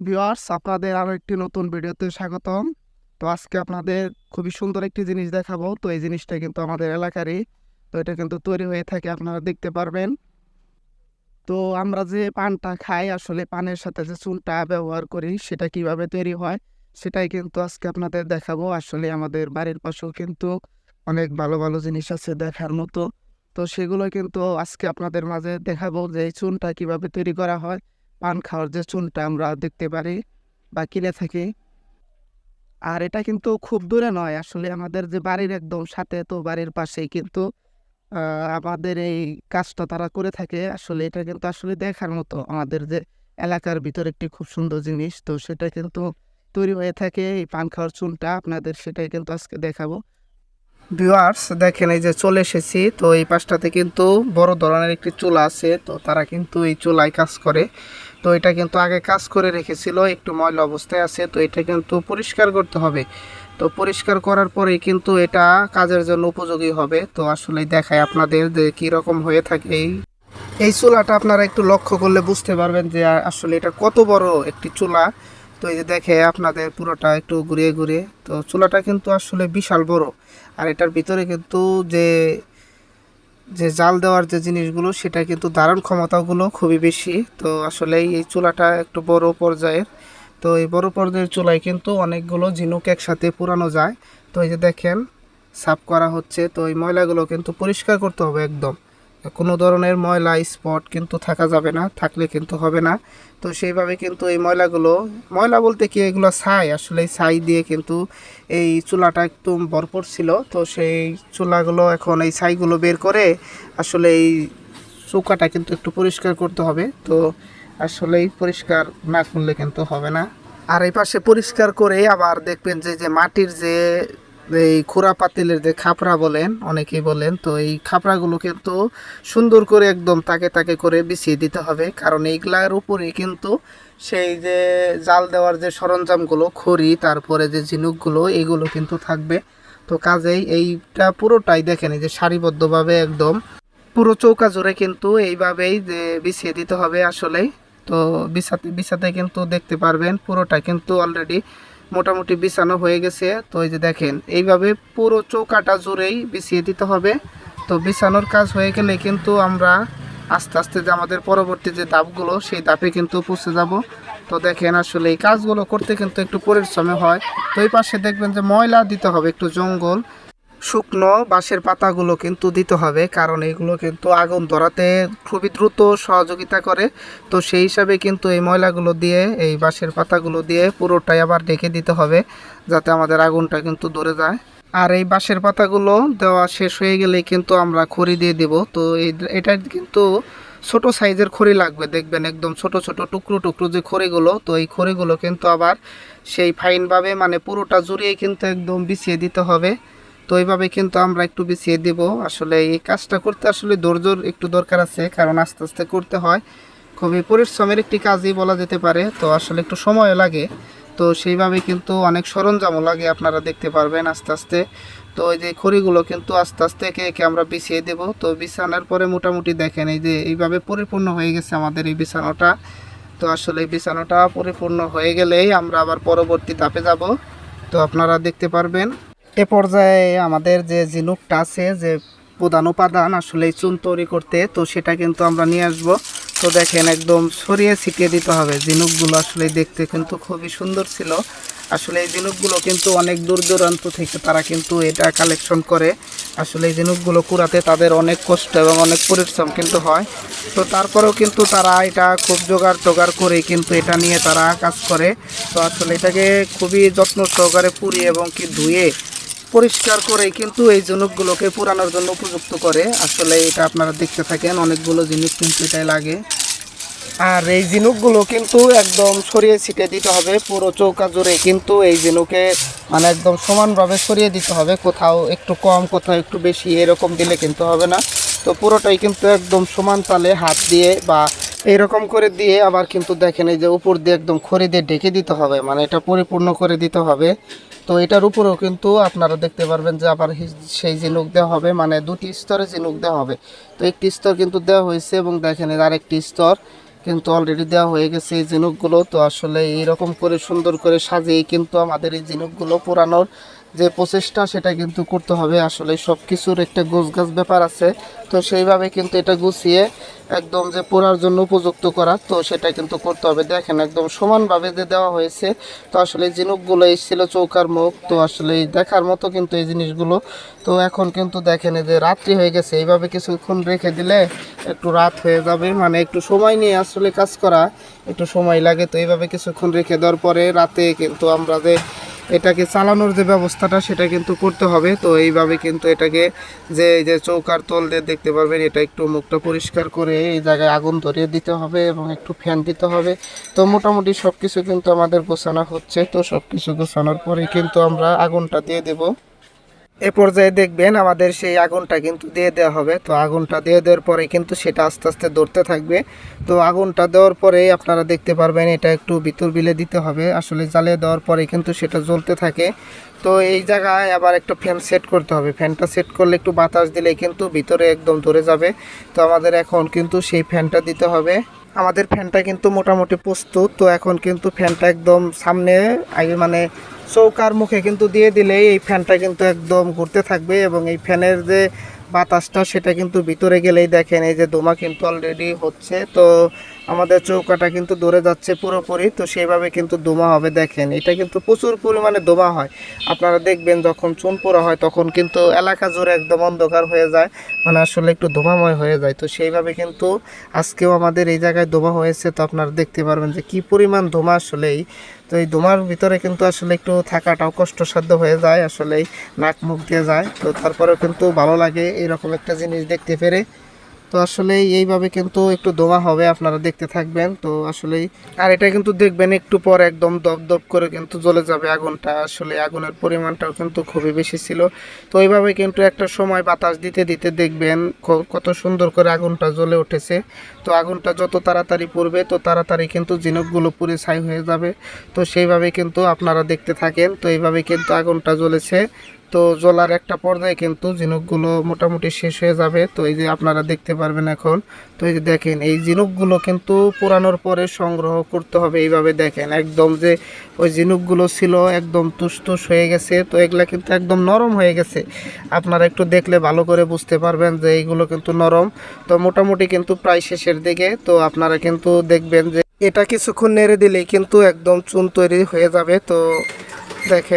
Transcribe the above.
Viewers, আপনাদের আরও একটি নতুন ভিডিওতে স্বাগতম। তো আজকে আপনাদের খুবই সুন্দর একটি জিনিস দেখাবো। তো এই জিনিসটা কিন্তু আমাদের এলাকারই। তো এটা কিন্তু তৈরি হয়ে থাকে, আপনারা দেখতে পারবেন। তো আমরা যে পানটা খাই, আসলে পানের সাথে যে চুনটা ব্যবহার করি, সেটা কীভাবে তৈরি হয়, সেটাই কিন্তু আজকে আপনাদের দেখাবো। আসলে আমাদের বাড়ির পাশেও কিন্তু অনেক ভালো ভালো জিনিস আছে দেখার মতো। তো সেগুলো কিন্তু আজকে আপনাদের মাঝে দেখাবো যে এই চুনটা কীভাবে তৈরি করা হয়। পান খাওয়ার যে চুনটা আমরা দেখতে পারি বা কিনে থাকি। আর এটা কিন্তু খুব দূরে নয়, আসলে আমাদের যে বাড়ির একদম সাথে তো বাড়ির পাশেই কিন্তু আমাদের এই কাজটা তারা করে থাকে। আসলে এটা কিন্তু আসলে দেখার মতো আমাদের যে এলাকার ভিতর একটি খুব সুন্দর জিনিস, তো সেটা কিন্তু তৈরি হয়ে থাকে এই পান খাওয়ার চুনটা আপনাদের সেটাই কিন্তু আজকে দেখাবো। ভিউয়ার্স দেখেন এই যে চলে এসেছি। তো এই পাশটাতে কিন্তু বড় ধরনের একটি চুলা আছে। তো তারা কিন্তু এই চুলায় কাজ করে। তো এটা কিন্তু আগে কাজ করে রেখেছিল, একটু ময়লা অবস্থায় আছে। তো এটা কিন্তু পরিষ্কার করতে হবে। তো পরিষ্কার করার পরেই কিন্তু এটা কাজের জন্য উপযোগী হবে। তো আসলে দেখায় আপনাদের যে কীরকম হয়ে থাকে এই। এই চুলাটা আপনারা একটু লক্ষ্য করলে বুঝতে পারবেন যে আসলে এটা কত বড় একটি চুলা। তো এই যে দেখে আপনাদের পুরোটা একটু ঘুরিয়ে ঘুরিয়ে, তো চুলাটা কিন্তু আসলে বিশাল বড়। আর এটার ভিতরে কিন্তু যে যে জাল দেওয়ার যে জিনিসগুলো, সেটা কিন্তু ধারণ ক্ষমতাগুলো খুবই বেশি। তো আসলে এই চুলাটা একটু বড় পর্যায়ের। তো এই বড় পর্যায়ের চুলায় কিন্তু অনেকগুলো ঝিনুক একসাথে পুরানো যায়। তো এই যে দেখেন, সাফ করা হচ্ছে। তো এই ময়লাগুলো কিন্তু পরিষ্কার করতে হবে একদম। কোনো ধরনের ময়লা স্পট কিন্তু থাকা যাবে না, থাকলে কিন্তু হবে না। তো সেইভাবে কিন্তু এই ময়লাগুলো, ময়লা বলতে কি এগুলো ছাই, আসলে ছাই দিয়ে কিন্তু এই চুলাটা একদম ভরপুর ছিল। তো সেই চুলাগুলো এখন এই ছাইগুলো বের করে আসলে এই চৌকাটা কিন্তু একটু পরিষ্কার করতে হবে। তো আসলেই পরিষ্কার না করলে কিন্তু হবে না। আর এই পাশে পরিষ্কার করে আবার দেখবেন যে যে মাটির যে এই খুরা পাতিলের যে খাপড়া বলেন, অনেকেই বলেন, তো এই খাপড়াগুলো কিন্তু সুন্দর করে একদম তাকে তাকে করে বিছিয়ে দিতে হবে। কারণ এইগুলার উপরে কিন্তু সেই যে জাল দেওয়ার যে সরঞ্জামগুলো, খড়ি, তারপরে যে ঝিনুকগুলো, এগুলো কিন্তু থাকবে। তো কাজেই এইটা পুরোটাই দেখেন, এই যে সারিবদ্ধভাবে একদম পুরো চৌকা জুড়ে কিন্তু এইভাবেই যে বিছিয়ে দিতে হবে আসলেই। তো বিছাতে বিছাতে কিন্তু দেখতে পারবেন, পুরোটা কিন্তু অলরেডি মোটামুটি বিছানো হয়ে গেছে। তো এই যে দেখেন, এইভাবে পুরো চৌকাটা জুড়েই বিছিয়ে দিতে হবে। তো বিছানোর কাজ হয়ে গেলে কিন্তু আমরা আস্তে আস্তে যে আমাদের পরবর্তী যে ধাপগুলো, সেই ধাপে কিন্তু পৌঁছে যাব। তো দেখেন আসলে এই কাজগুলো করতে কিন্তু একটু পরিশ্রমে হয়। তো এই পাশে দেখবেন যে ময়লা দিতে হবে, একটু জঙ্গল। শুকনো বাঁশের পাতাগুলো কিন্তু দিতে হবে, কারণ এগুলো কিন্তু আগুন ধরাতে খুবই দ্রুত সহযোগিতা করে। তো সেই হিসাবে কিন্তু এই ময়লাগুলো দিয়ে, এই বাঁশের পাতাগুলো দিয়ে পুরোটাই আবার ঢেকে দিতে হবে, যাতে আমাদের আগুনটা কিন্তু ধরে যায়। আর এই বাঁশের পাতাগুলো দেওয়া শেষ হয়ে গেলেই কিন্তু আমরা খড়ি দিয়ে দেব। তো এই এটা কিন্তু ছোট সাইজের খড়ি লাগবে, দেখবেন একদম ছোট ছোট টুকরো টুকরো যে খড়িগুলো। তো এই খড়িগুলো কিন্তু আবার সেই ফাইনভাবে মানে পুরোটা জুড়িয়ে কিন্তু একদম বিছিয়ে দিতে হবে। তো এইভাবে কিন্তু আমরা একটু বিছিয়ে দেব। আসলে এই কাজটা করতে আসলে ধৈর্যর একটু দরকার আছে, কারণ আস্তে আস্তে করতে হয়। খুবই পরিশ্রমের একটি কাজই বলা যেতে পারে, তো আসলে একটু সময় লাগে। তো সেইভাবে কিন্তু অনেক সরঞ্জামও লাগে, আপনারা দেখতে পারবেন আস্তে আস্তে। তো এই যে খড়িগুলো কিন্তু আস্তে আস্তে একে একে আমরা বিছিয়ে দেব। তো বিছানার পরে মোটামুটি দেখেন, এই যে এইভাবে পরিপূর্ণ হয়ে গেছে আমাদের এই বিছানাটা। তো আসলে এই বিছানাটা পরিপূর্ণ হয়ে গেলেই আমরা আবার পরবর্তী ধাপে যাব। তো আপনারা দেখতে পারবেন। এ পর্যায়ে আমাদের যে ঝিনুকটা আছে, যে প্রধান উপাদান আসলে চুন তৈরি করতে, তো সেটা কিন্তু আমরা নিয়ে আসব। তো দেখেন একদম ছড়িয়ে ছিটিয়ে দিতে হবে। ঝিনুকগুলো আসলে দেখতে কিন্তু খুবই সুন্দর ছিল। আসলে এই ঝিনুকগুলো কিন্তু অনেক দূর দূরান্ত থেকে তারা কিন্তু এটা কালেকশন করে। আসলে এই ঝিনুকগুলো কুড়াতে তাদের অনেক কষ্ট এবং অনেক পরিশ্রম কিন্তু হয়। তো তারপরেও কিন্তু তারা এটা খুব জোগাড় টোগাড় করে কিন্তু এটা নিয়ে তারা কাজ করে। তো আসলে এটাকে খুবই যত্ন সহকারে পুড়িয়ে এবং কি ধুয়ে পরিষ্কার করে কিন্তু এই ঝিনুকগুলোকে পুরানোর জন্য উপযুক্ত করে। আসলে এটা আপনারা দেখতে থাকেন, অনেকগুলো জিনিস কিন্তু এটাই লাগে। আর এই ঝিনুকগুলো কিন্তু একদম ছড়িয়ে ছিটিয়ে দিতে হবে, পুরো চৌকা জুড়ে কিন্তু এই ঝিনুকে মানে একদম সমানভাবে ছড়িয়ে দিতে হবে। কোথাও একটু কম, কোথাও একটু বেশি এরকম দিলে কিন্তু হবে না। তো পুরোটাই কিন্তু একদম সমান তালে হাত দিয়ে বা এইরকম করে দিয়ে আবার কিন্তু দেখেন এই যে উপর দিয়ে একদম খড়ি দিয়ে ঢেকে দিতে হবে। মানে এটা পরিপূর্ণ করে দিতে হবে। তো এটার উপরেও কিন্তু আপনারা দেখতে পারবেন যে আবার সেই ঝিনুক দেওয়া হবে মানে দুটি স্তরে ঝিনুক দেওয়া হবে। তো একটি স্তর কিন্তু দেওয়া হয়েছে এবং দেখেন এর আরেকটি স্তর কিন্তু অলরেডি দেওয়া হয়ে গেছে এই ঝিনুকগুলো তো আসলে এইরকম করে সুন্দর করে সাজিয়ে কিন্তু আমাদের এই জিনুকগুলো পোড়ানোর যে প্রচেষ্টা সেটা কিন্তু করতে হবে। আসলে সব কিছুর একটা গোছগাছ ব্যাপার আছে। তো সেইভাবে কিন্তু এটা গুছিয়ে একদম যে পোড়ার জন্য উপযুক্ত করা, তো সেটা কিন্তু করতে হবে। দেখেন একদম সমানভাবে যে দেওয়া হয়েছে, তো আসলে এই ঝিনুকগুলো এসেছিল চৌকার মুখ, তো আসলে দেখার মতো কিন্তু এই জিনিসগুলো। তো এখন কিন্তু দেখেন যে রাত্রি হয়ে গেছে, এইভাবে কিছুক্ষণ রেখে দিলে একটু রাত হয়ে যাবে। মানে একটু সময় নিয়ে আসলে কাজ করা একটু সময় লাগে, তো এইভাবে কিছুক্ষণ রেখে দেওয়ার পরে রাতে কিন্তু আমরা যে এটাকে চালানোর যে ব্যবস্থাটা সেটা কিন্তু করতে হবে। তো এইভাবে কিন্তু এটাকে যে, এই যে চৌকার তল দিয়ে দেখতে পারবেন, এটা একটু মুখটা পরিষ্কার করে এই জায়গায় আগুন ধরিয়ে দিতে হবে এবং একটু ফ্যান দিতে হবে। তো মোটামুটি সব কিছু কিন্তু আমাদের গোছানো হচ্ছে। তো সব কিছু গোছানোর পরে কিন্তু আমরা আগুনটা দিয়ে দেবো। এ পর্যায়ে দেখবেন আমাদের সেই আগুনটা কিন্তু দিয়ে দেওয়া হবে। তো আগুনটা দিয়ে দেওয়ার পরে কিন্তু সেটা আস্তে আস্তে ধরতে থাকবে। তো আগুনটা দেওয়ার পরে আপনারা দেখতে পারবেন এটা একটু ভিতর বিলে দিতে হবে। আসলে জ্বালিয়ে দেওয়ার পরে কিন্তু সেটা জ্বলতে থাকে। তো এই জায়গায় আবার একটা ফ্যান সেট করতে হবে। ফ্যানটা সেট করলে একটু বাতাস দিলে কিন্তু ভিতরে একদম ধরে যাবে। তো আমাদের এখন কিন্তু সেই ফ্যানটা দিতে হবে। আমাদের ফ্যানটা কিন্তু মোটামুটি প্রস্তুত। তো এখন কিন্তু ফ্যানটা একদম সামনে আগে মানে চৌকার মুখে কিন্তু দিয়ে দিলেই এই ফ্যানটা কিন্তু একদম ঘুরতে থাকবে এবং এই ফ্যানের যে বাতাসটা সেটা কিন্তু ভিতরে গেলেই দেখেন, এই যে দোমা কিন্তু অলরেডি হচ্ছে। তো আমাদের চৌকাটা কিন্তু দৌড়ে যাচ্ছে পুরোপুরি, তো সেইভাবে কিন্তু দোমা হবে, দেখেন। এটা কিন্তু প্রচুর পরিমাণে দোমা হয়। আপনারা দেখবেন যখন চুন পোড়া হয়, তখন কিন্তু এলাকা জুড়ে একদম অন্ধকার হয়ে যায় মানে আসলে একটু দোমাময় হয়ে যায়। তো সেইভাবে কিন্তু আজকেও আমাদের এই জায়গায় দোমা হয়েছে, তো আপনারা দেখতে পারবেন যে কি পরিমাণ ধোমা আসলেই। তো এই দোমার ভিতরে কিন্তু আসলে একটু থাকাটাও কষ্টসাধ্য হয়ে যায় আসলে নাক মুখ দিয়ে যায়। তো তারপরেও কিন্তু ভালো লাগে, এরকম একটা জিনিস দেখতে পেরে। তো আসলে এইভাবে কিন্তু একটু দোমা হবে, আপনারা দেখতে থাকবেন। তো আসলেই, আর এটা কিন্তু দেখবেন একটু পর একদম দপ দপ করে কিন্তু জ্বলে যাবে আগুনটা। আসলে আগুনের পরিমাণটাও কিন্তু খুবই বেশি ছিল। তো এইভাবে কিন্তু একটা সময় বাতাস দিতে দিতে দেখবেন কত সুন্দর করে আগুনটা জ্বলে উঠেছে। তো আগুনটা যত তাড়াতাড়ি পড়বে, তো তাড়াতাড়ি কিন্তু ঝিনুকগুলো পুরে ছাই হয়ে যাবে। তো সেইভাবে কিন্তু আপনারা দেখতে থাকেন। তো এইভাবে কিন্তু আগুনটা জ্বলেছে। তো জ্বলার একটা পর্যায়ে কিন্তু ঝিনুকগুলো মোটামুটি শেষ হয়ে যাবে। তো এই যে আপনারা দেখতে পারবেন এখন, তো এই যে দেখেন, এই ঝিনুকগুলো কিন্তু পুরানোর পরে সংগ্রহ করতে হবে। এইভাবে দেখেন, একদম যে ওই ঝিনুকগুলো ছিল একদম তুসতুস হয়ে গেছে, তো এগুলা কিন্তু একদম নরম হয়ে গেছে। আপনারা একটু দেখলে ভালো করে বুঝতে পারবেন যে এইগুলো কিন্তু নরম। তো মোটামুটি কিন্তু প্রায় শেষের দিকে, তো আপনারা কিন্তু দেখবেন যে এটা কিছুক্ষণ নেড়ে দিলেই কিন্তু একদম চুন তৈরি হয়ে যাবে। তো দেখেন